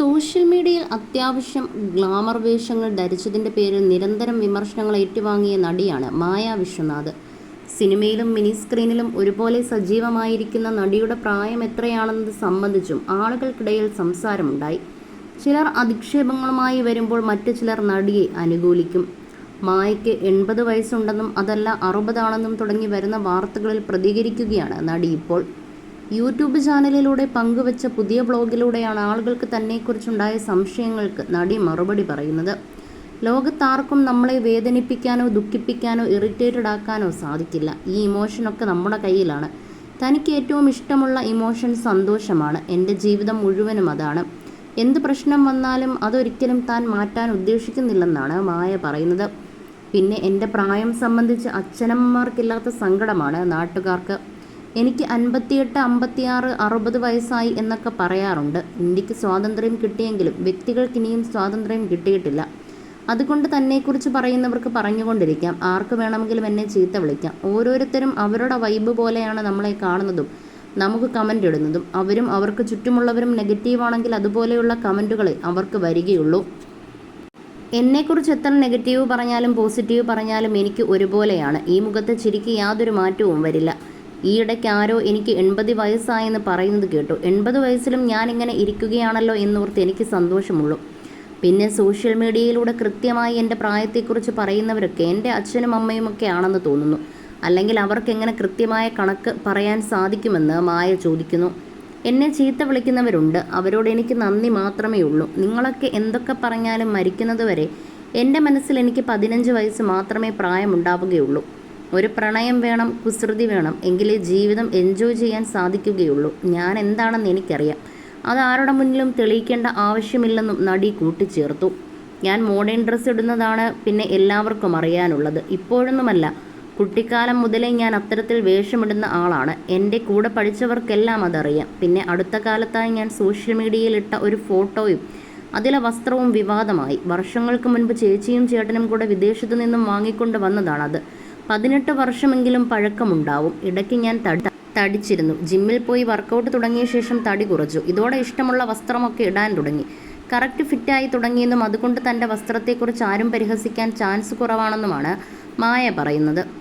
Social മീഡിയയിൽ അത്യാവശ്യം glamour വേഷങ്ങൾ ധരിച്ചതിന്റെ പേരിൽ നിരന്തരം വിമർശനങ്ങൾ ഏറ്റുവാങ്ങിയ നടിയാണ് മായ വിശ്വനാഥ്. സിനിമയിലും മിനി സ്ക്രീനിലും ഒരുപോലെ സജീവമായിരിക്കുന്ന നടിയുടെ പ്രായം എത്രയാണെന്നത് സംബന്ധിച്ചും ആളുകൾക്കിടയിൽ സംസാരമുണ്ടായി. ചിലർ അധിക്ഷേപങ്ങളുമായി വരുമ്പോൾ മറ്റു ചിലർ നടിയെ അനുകൂലിക്കും. മായയ്ക്ക് എൺപത് വയസ്സുണ്ടെന്നും അതല്ല അറുപതാണെന്നും തുടങ്ങി വരുന്ന വാർത്തകളിൽ പ്രതികരിക്കുകയാണ് നടി ഇപ്പോൾ. യൂട്യൂബ് ചാനലിലൂടെ പങ്കുവച്ച പുതിയ ബ്ലോഗിലൂടെയാണ് ആളുകൾക്ക് തന്നെക്കുറിച്ചുണ്ടായ സംശയങ്ങൾക്ക് നടി മറുപടി പറയുന്നത്. ലോകത്താർക്കും നമ്മളെ വേദനിപ്പിക്കാനോ ദുഃഖിപ്പിക്കാനോ ഇറിറ്റേറ്റഡ് ആക്കാനോ സാധിക്കില്ല. ഈ ഇമോഷനൊക്കെ നമ്മുടെ കയ്യിലാണ്. തനിക്ക് ഏറ്റവും ഇഷ്ടമുള്ള ഇമോഷൻ സന്തോഷമാണ്. എന്റെ ജീവിതം മുഴുവനും അതാണ്. എന്ത് പ്രശ്നം വന്നാലും അതൊരിക്കലും താൻ മാറ്റാൻ ഉദ്ദേശിക്കുന്നില്ലെന്നാണ് മായ പറയുന്നത്. പിന്നെ എന്റെ പ്രായം സംബന്ധിച്ച് അച്ഛനമ്മമാർക്കില്ലാത്ത സങ്കടമാണ് നാട്ടുകാർക്ക്. എനിക്ക് അൻപത്തിയെട്ട് അമ്പത്തിയാറ് അറുപത് വയസ്സായി എന്നൊക്കെ പറയാറുണ്ട്. ഇന്ത്യയ്ക്ക് സ്വാതന്ത്ര്യം കിട്ടിയെങ്കിലും വ്യക്തികൾക്ക് ഇനിയും സ്വാതന്ത്ര്യം കിട്ടിയിട്ടില്ല. അതുകൊണ്ട് തന്നെക്കുറിച്ച് പറയുന്നവർക്ക് പറഞ്ഞുകൊണ്ടിരിക്കാം. ആർക്ക് വേണമെങ്കിലും എന്നെ ചീത്ത വിളിക്കാം. ഓരോരുത്തരും അവരുടെ വൈബ് പോലെയാണ് നമ്മളെ കാണുന്നതും നമുക്ക് കമന്റ് ഇടുന്നതും. അവരും അവർക്ക് ചുറ്റുമുള്ളവരും നെഗറ്റീവാണെങ്കിൽ അതുപോലെയുള്ള കമന്റുകളെ അവർക്ക് വരികയുള്ളൂ. എന്നെക്കുറിച്ച് എത്ര നെഗറ്റീവ് പറഞ്ഞാലും പോസിറ്റീവ് പറഞ്ഞാലും എനിക്ക് ഒരുപോലെയാണ്. ഈ മുഖത്തെ ചിരിക്ക് യാതൊരു മാറ്റവും വരില്ല. ഈയിടയ്ക്ക് ആരോ എനിക്ക് എൺപത് വയസ്സായെന്ന് പറയുന്നത് കേട്ടു. എൺപത് വയസ്സിലും ഞാൻ ഇങ്ങനെ ഇരിക്കുകയാണല്ലോ എന്നോർത്ത് എനിക്ക് സന്തോഷമുള്ളൂ. പിന്നെ സോഷ്യൽ മീഡിയയിലൂടെ കൃത്യമായി എന്റെ പ്രായത്തെക്കുറിച്ച് പറയുന്നവരൊക്കെ എന്റെ അച്ഛനും അമ്മയും ഒക്കെ ആണെന്ന് തോന്നുന്നു. അല്ലെങ്കിൽ അവർക്ക് എങ്ങനെ കൃത്യമായ കണക്ക് പറയാൻ സാധിക്കുമെന്ന് മായ ചോദിക്കുന്നു. എന്നെ ചീത്ത വിളിക്കുന്നവരുണ്ട്. അവരോട് എനിക്ക് നന്ദി മാത്രമേ ഉള്ളൂ. നിങ്ങളൊക്കെ എന്തൊക്കെ പറഞ്ഞാലും മരിക്കുന്നതുവരെ എന്റെ മനസ്സിൽ എനിക്ക് പതിനഞ്ച് വയസ്സ് മാത്രമേ പ്രായമുണ്ടാവുകയുള്ളൂ. ഒരു പ്രണയം വേണം കുസൃതി വേണം എങ്കിലേ ജീവിതം എൻജോയ് ചെയ്യാൻ സാധിക്കുകയുള്ളൂ. ഞാൻ എന്താണെന്ന് എനിക്കറിയാം. അത് ആരുടെ മുന്നിലും തെളിയിക്കേണ്ട ആവശ്യമില്ലെന്നും നടി കൂട്ടിച്ചേർത്തു. ഞാൻ മോഡേൺ ഡ്രസ്സ് ഇടുന്നതാണ് പിന്നെ എല്ലാവർക്കും അറിയാനുള്ളത്. ഇപ്പോഴൊന്നുമല്ല. കുട്ടിക്കാലം മുതലേ ഞാൻ അത്തരത്തിൽ വേഷമിടുന്ന ആളാണ്. എന്റെ കൂടെ പഠിച്ചവർക്കെല്ലാം അതറിയാം. പിന്നെ അടുത്ത കാലത്തായി ഞാൻ സോഷ്യൽ മീഡിയയിൽ ഇട്ട ഒരു ഫോട്ടോയും അതിലെ വസ്ത്രവും വിവാദമായി. വർഷങ്ങൾക്ക് മുൻപ് ചേച്ചിയും ചേട്ടനും കൂടെ വിദേശത്തു നിന്നും വാങ്ങിക്കൊണ്ട് വന്നതാണത്. പതിനെട്ട് വർഷമെങ്കിലും പഴക്കമുണ്ടാവും. ഇടയ്ക്ക് ഞാൻ തടി തടിച്ചിരുന്നു. ജിമ്മിൽ പോയി വർക്കൗട്ട് തുടങ്ങിയ ശേഷം തടി കുറച്ചു. ഇതോടെ ഇഷ്ടമുള്ള വസ്ത്രമൊക്കെ ഇടാൻ തുടങ്ങി. കറക്റ്റ് ഫിറ്റായി തുടങ്ങിയെന്നും അതുകൊണ്ട് തന്റെ വസ്ത്രത്തെക്കുറിച്ച് ആരും പരിഹസിക്കാൻ ചാൻസ് കുറവാണെന്നുമാണ് മായ പറയുന്നത്.